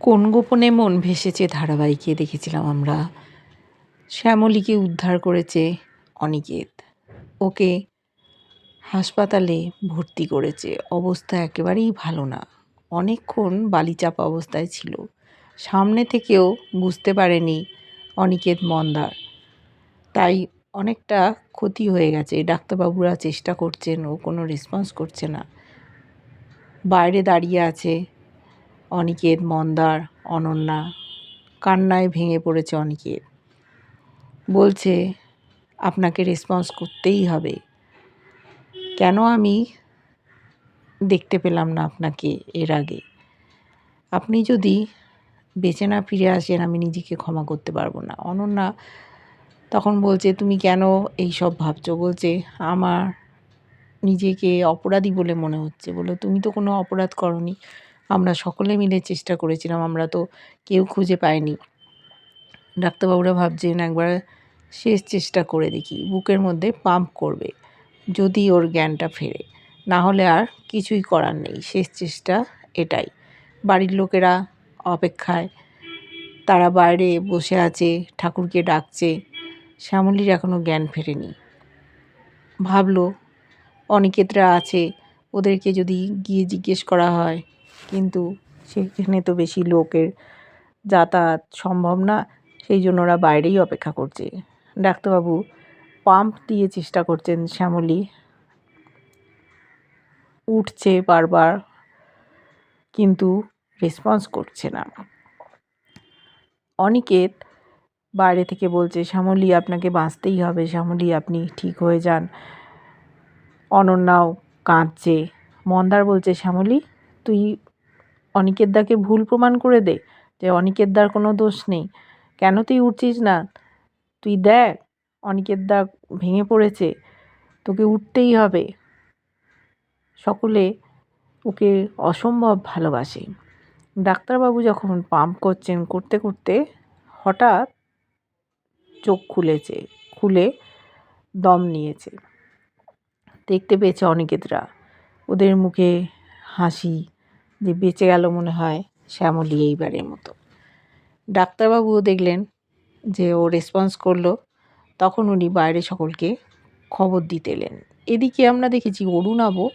কোন গোপনে মন ভেসেছে ধারাবাহিকে দেখেছিলাম আমরা? শ্যামলীকে উদ্ধার করেছে অনিকেত। ওকে হাসপাতালে ভর্তি করেছে। অবস্থা একেবারেই ভালো না। অনেকক্ষণ বালিচাপা অবস্থায় ছিল। সামনে থেকেও বুঝতে পারেনি অনিকেত মন্দার। তাই অনেকটা ক্ষতি হয়ে গেছে। ডাক্তারবাবুরা চেষ্টা করছেন, ও কোনো রেসপন্স করছে না। বাইরে দাঁড়িয়ে আছে অনিকেত, মন্দার, অনন্যা। কান্নায় ভেঙে পড়েছে অনিকেত। বলছে, আপনাকে রেসপন্স করতেই হবে। কেন আমি দেখতে পেলাম না আপনাকে এর আগে? আপনি যদি বেঁচে না ফিরে আসেন, আমি নিজেকে ক্ষমা করতে পারব না। অনন্যা তখন বলছে, তুমি কেন এই সব ভাবছ? বলছে, আমার নিজেকে অপরাধী বলে মনে হচ্ছে। বলে তুমি তো কোনো অপরাধ করনি। আমরা সকলে মিলে চেষ্টা করেছিলাম, আমরা তো কেউ খুঁজে পাইনি। ডাক্তারবাবুরা ভাবছেন একবার শেষ চেষ্টা করে দেখি, বুকের মধ্যে পাম্প করবে, যদি ওর জ্ঞানটা ফেরে। না হলে আর কিছুই করার নেই, শেষ চেষ্টা এটাই। বাড়ির লোকেরা অপেক্ষায়, তারা বাইরে বসে আছে, ঠাকুরকে ডাকছে, শ্যামলির এখনও জ্ঞান ফেরেনি। ভাবলো, অনিকেতরা আছে, ওদেরকে যদি গিয়ে জিজ্ঞেস করা হয় কিন্তু সেখানে তো বেশি লোকের যাতায়াত সম্ভব না, সেই জন্য ওরা বাইরেই অপেক্ষা করছে। ডাক্তারবাবু পাম্প দিয়ে চেষ্টা করছেন শ্যামলী। উঠছে বারবার, কিন্তু রেসপন্স করছে না। অনিকেত বাইরে থেকে বলছে, শ্যামলী, আপনাকে বাঁচতেই হবে। শ্যামলী, আপনি ঠিক হয়ে যান। অনন্যাও কাঁদছে। মন্দার বলছে, শ্যামলী, তুই অনিকেত দাকে ভুল প্রমাণ করে দে যে অনিকেত দার কোনো দোষ নেই। কেন তুই উঠছিস না? তুই দেখ, অনিকেত দা ভেঙে পড়েছে, তোকে উঠতেই হবে। সকলে ওকে অসম্ভব ভালোবাসে। ডাক্তারবাবু যখন পাম্প করছেন করতে করতে হঠাৎ চোখ খুলেছে, খুলে দম নিয়েছে। দেখতে পেয়েছে অনিকেতরা। ওদের মুখে হাসি যে বেঁচে গেল মনে হয় শ্যামলী এইবারের মতো। ডাক্তারবাবুও দেখলেন যে ও রেসপন্স করল, তখন উনি বাইরে সকলকে খবর দিতে এলেন। এদিকে আমরা দেখেছি অরুণাবও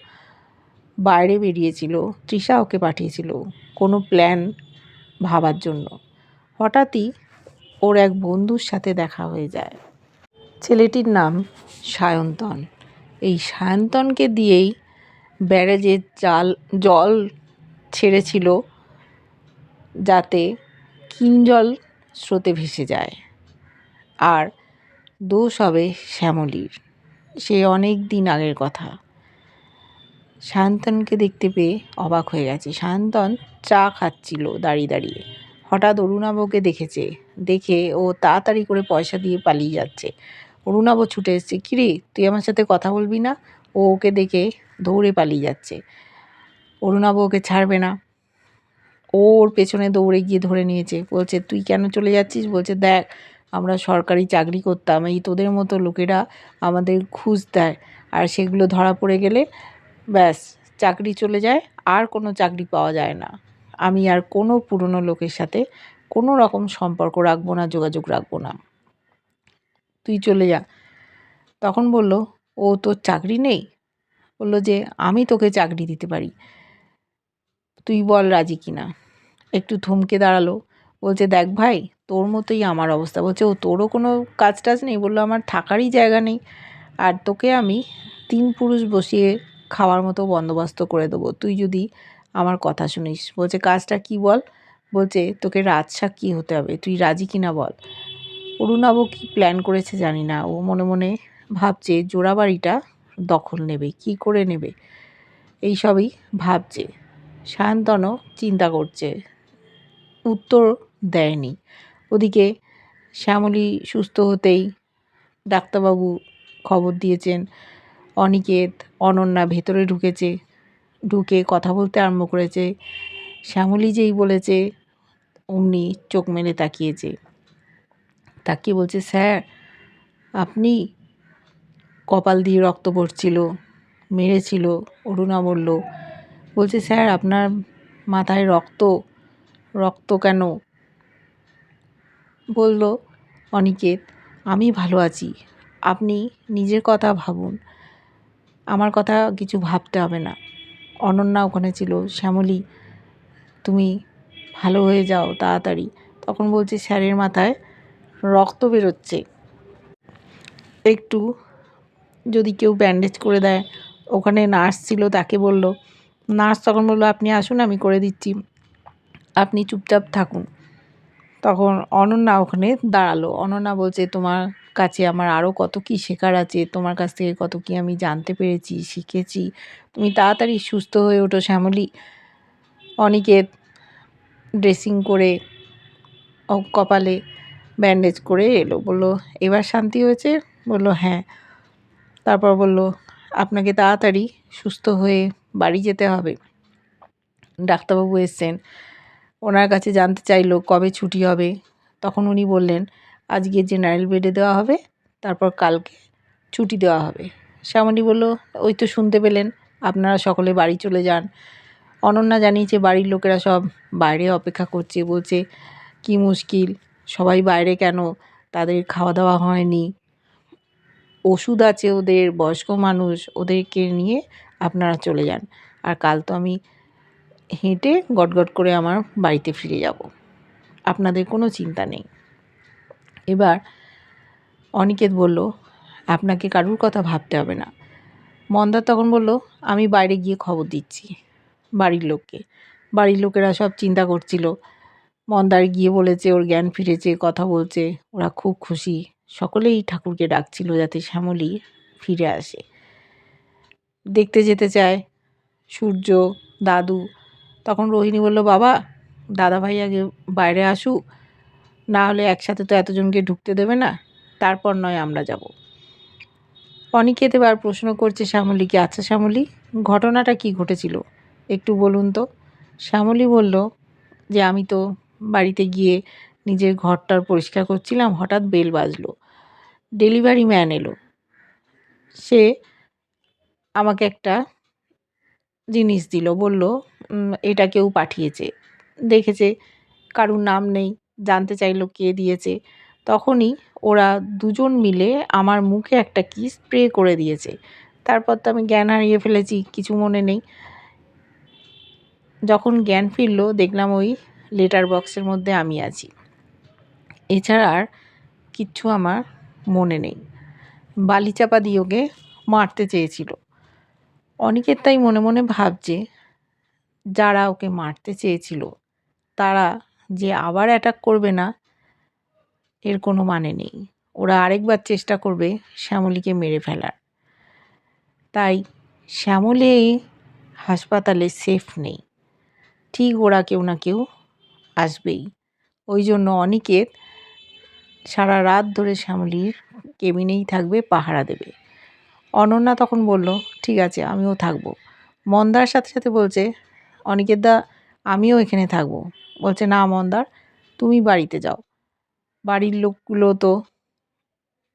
বাইরে বেরিয়েছিল, তৃষা ওকে পাঠিয়েছিল কোনো প্ল্যান ভাবার জন্য। হঠাৎই ওর এক বন্ধুর সাথে দেখা হয়ে যায়। ছেলেটির নাম সায়ন্তন। এই সায়ন্তনকে দিয়েই ব্যারেজের জাল জল ছেড়েছিল যাতে কিঞ্জল স্রোতে ভেসে যায়। আর দোষ হবে শ্যামলীর। সে অনেক দিন আগের কথা। সায়ন্তনকে দেখতে পেয়ে অবাক হয়ে গেছে। সায়ন্তন চা খাচ্ছিল দাঁড়িয়ে দাঁড়িয়ে। হঠাৎ অরুণাবকে দেখেছে। দেখে ও তাড়াতাড়ি করে পয়সা দিয়ে পালিয়ে যাচ্ছে। অরুণাব ছুটে এসছে, কিরে, তুই আমার সাথে কথা বলবি না? ও ওকে দেখে দৌড়ে পালিয়ে যাচ্ছে। অরুণাব ওকে ছাড়বে না। ওর পেছনে দৌড়ে গিয়ে ধরে নিয়েছে। বলছে, তুই কেন চলে যাচ্ছিস? বলছে, দেখ, আমরা সরকারি চাকরি করতাম। এই তোদের মতো লোকেরা আমাদের ঘুষ দেয়। আর সেগুলো ধরা পড়ে গেলে ব্যাস, চাকরি চলে যায়। আর কোনো চাকরি পাওয়া যায় না। আমি আর কোনো পুরনো লোকের সাথে কোনো রকম সম্পর্ক রাখব না, যোগাযোগ রাখব না। তুই চলে যা। তখন বলল, ও তোর চাকরি নেই? বলল যে, আমি তোকে চাকরি দিতে পারি। তুই বল রাজি কিনা। একটু থমকে দাঁড়াল। বলছে, দেখ ভাই, তোর মতোই আমার অবস্থা। বলছে, ও, তোরও কোনো কাজ টাজ নেই? বলল, আমার থাকারই জায়গা নেই। আর তোকে আমি তিন পুরুষ বসিয়ে খাওয়ার মতো বন্দোবস্ত করে দেবো। তুই যদি আমার কথা শুনিস। বলছে, কাজটা কি বল? বলছে, তোকে রাজসাক্ষী হতে হবে? তুই রাজি কিনা বল? অরুণাব কী প্ল্যান করেছে জানি না। ও মনে মনে ভাবছে জোড়াবাড়িটা দখল নেবে, কি করে নেবে? এই সবই ভাবছে। সায়ন্তনও চিন্তা করছে। উত্তর দেয়নি। ওদিকে শ্যামলী সুস্থ হতেই ডাক্তারবাবু খবর দিয়েছেন, অনিকেত, অনন্যা ভেতরে ঢুকেছে, ঢুকে কথা বলতে আরম্ভ করেছে। শ্যামলী যেই বলেছে, অমনি চোখ মেলে তাকিয়েছে। তাকিয়ে বলছে, স্যার, আপনি কপাল দিয়ে রক্ত পড়ছিল, মেরেছিল অরুণা বলল বলছে, স্যার, আপনার মাথায় রক্ত রক্ত কেন? বলল, অনিকেত, আমি ভালো আছি। আপনি নিজের কথা ভাবুন। আমার কথা কিছু ভাবতে হবে না। অনন্যা ওখানে ছিল। শ্যামলী, তুমি ভালো হয়ে যাও তাড়াতাড়ি। তখন বলছি, স্যারের মাথায় রক্ত বেরোচ্ছে। একটু যদি কেউ ব্যান্ডেজ করে দেয়। ওখানে নার্স ছিল, তাকে বলল নার্স তখন বলল, আপনি আসুন, আমি করে দিচ্ছি। আপনি চুপচাপ থাকুন। তখন অনন্যা ওখানে দাঁড়াল। অনন্যা বলছে, তোমার কাছে আমার আরও কত কী শেখার আছে? তোমার কাছ থেকে কত কী আমি জানতে পেরেছি, শিখেছি। তুমি তাড়াতাড়ি সুস্থ হয়ে ওঠো, শ্যামলী। অনিকেত ড্রেসিং করে ও কপালে ব্যান্ডেজ করে এলো। বলল, এবার শান্তি হয়েছে? বলল হ্যাঁ। তারপর বলল আপনাকে তাড়াতাড়ি সুস্থ হয়ে বাড়ি যেতে হবে। ডাক্তারবাবু এসছেন। ওনার কাছে জানতে চাইলো কবে ছুটি হবে। তখন উনি বললেন, আজকে জেনারেল বেডে দেওয়া হবে, তারপর কালকে ছুটি দেওয়া হবে। শ্যামলী বলল, ওই তো শুনতে পেলেন, আপনারা সকলে বাড়ি চলে যান। অনন্যা জানিয়েছে, বাড়ির লোকেরা সব বাইরে অপেক্ষা করছে। বলছে, কি মুশকিল, সবাই বাইরে কেন? তাদের খাওয়া দাওয়া হয়নি। ওষুধ আছে ওদের, বয়স্ক মানুষ ওদেরকে নিয়ে আপনারা চলে যান। আর কাল তো আমি হেঁটে গটগট করে আমার বাড়িতে ফিরে যাব। আপনাদের কোনো চিন্তা নেই। এবার অনিকেত বলল, আপনাকে কারুর কথা ভাবতে হবে না। মন্দার তখন বলল, আমি বাইরে গিয়ে খবর দিচ্ছি বাড়ির লোককে। বাড়ির লোকেরা সব চিন্তা করছিল। মন্দার গিয়ে বলেছে, ওর জ্ঞান ফিরেছে, কথা বলছে, ওরা খুব খুশি। সকলেই ঠাকুরকে ডাকছিল যাতে শ্যামলী ফিরে আসে। দেখতে যেতে চায় সূর্য, দাদু। তখন রোহিণী বলল, বাবা দাদা ভাই আগে বাইরে আসুক। না হলে একসাথে তো এতজনকে ঢুকতে দেবে না। তারপর নয় আমরা যাব। অনিকেত এবার প্রশ্ন করছে শ্যামলীকে আচ্ছা শ্যামলী, ঘটনাটা কি ঘটেছিল? একটু বলুন তো। শ্যামলী বলল যে, আমি তো বাড়িতে গিয়ে নিজের ঘরটার পরিষ্কার করছিলাম, হঠাৎ বেল বাজলো। ডেলিভারি ম্যান এলো। সে আমাকে একটা জিনিস দিল, বলল এটা কেউ পাঠিয়েছে। দেখেছে, কারুর নাম নেই, জানতে চাইলো কে দিয়েছে। তখনই ওরা দুজন মিলে আমার মুখে একটা কি স্প্রে করে দিয়েছে। তারপর তো আমি জ্ঞান হারিয়ে ফেলেছি, কিছু মনে নেই। যখন জ্ঞান ফিরলো, দেখলাম ওই লেটার বক্সের মধ্যে আমি আছি। এছাড়া আর কিচ্ছু আমার মনে নেই। বালিচাপা দিয়ে ওকে মারতে চেয়েছিল। অনেকের তাই মনে মনে ভাবছে, যারা ওকে মারতে চেয়েছিল, তারা যে আবার অ্যাটাক করবে না, এর কোনো মানে নেই। ওরা আরেকবার চেষ্টা করবে শ্যামলীকে মেরে ফেলার। তাই শ্যামলী হাসপাতালে সেফ নেই। ঠিক ওরা কেউ না কেউ আসবেই। ওই জন্য অনিকেত সারা রাত ধরে শ্যামলীর কেবিনেই থাকবে, পাহারা দেবে। অনন্যা তখন বলল, ঠিক আছে, আমিও থাকব। মন্দার সাথে সাথে বলছে অনিকেত দা আমিও এখানে থাকব। বলছে, না মন্দার, তুমি বাড়িতে যাও। বাড়ির লোকগুলো তো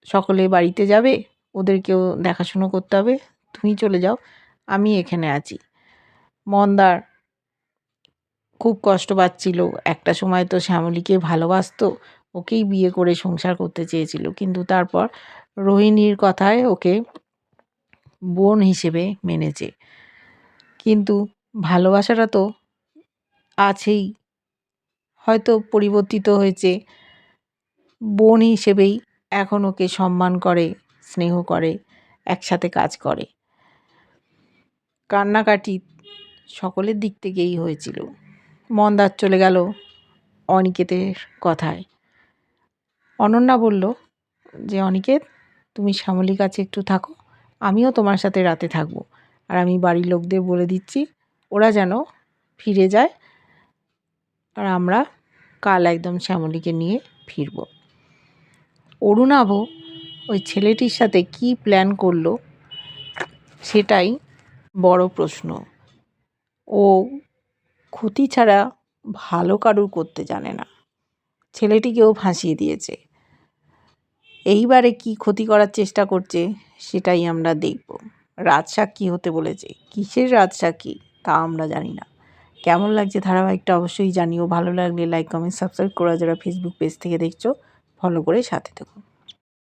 সকলে বাড়িতে যাবে, ওদেরকেও দেখাশুনো করতে হবে, তুমি চলে যাও, আমি এখানে আছি। মন্দার খুব কষ্ট পাচ্ছিল। একটা সময় তো শ্যামলীকে ভালোবাসতো ওকেই বিয়ে করে সংসার করতে চেয়েছিল। কিন্তু তারপর রোহিণীর কথায় ওকে বোন হিসেবে মেনেছে। কিন্তু ভালোবাসাটা তো আছেই। হয়তো পরিবর্তিত হয়েছে। বোন হিসেবেই এখন ওকে সম্মান করে, স্নেহ করে, একসাথে কাজ করে। কান্নাকাটি সকলের দিক থেকেই হয়েছিল। মন্দার চলে গেল অনিকেতের কথায়। অনন্যা বলল, যে অনিকেত, তুমি শ্যামলীর কাছে একটু থাকো। আমিও তোমার সাথে রাতে থাকব। আর আমি বাড়ির লোকদের বলে দিচ্ছি, ওরা যেন ফিরে যায়। আর আমরা কাল একদম শ্যামলীকে নিয়ে ফিরব। অরুণাভ ওই ছেলেটির সাথে কি প্ল্যান করল সেটাই বড় প্রশ্ন। ও ক্ষতি ছাড়া ভালো কারুর করতে জানে না। ছেলেটিকেও ফাঁসিয়ে দিয়েছে। এইবারে কি ক্ষতি করার চেষ্টা করছে, সেটাই আমরা দেখব। রাজসাক্ষী হতে বলেছে। কিসের রাজসাক্ষী, তা আমরা জানি না। কেমন লাগছে ধারাবাহিকটা অবশ্যই জানিও। ভালো লাগলে লাইক কমেন্ট সাবস্ক্রাইব করা যারা ফেসবুক পেজ থেকে দেখছ ফলো করে সাথে থেকো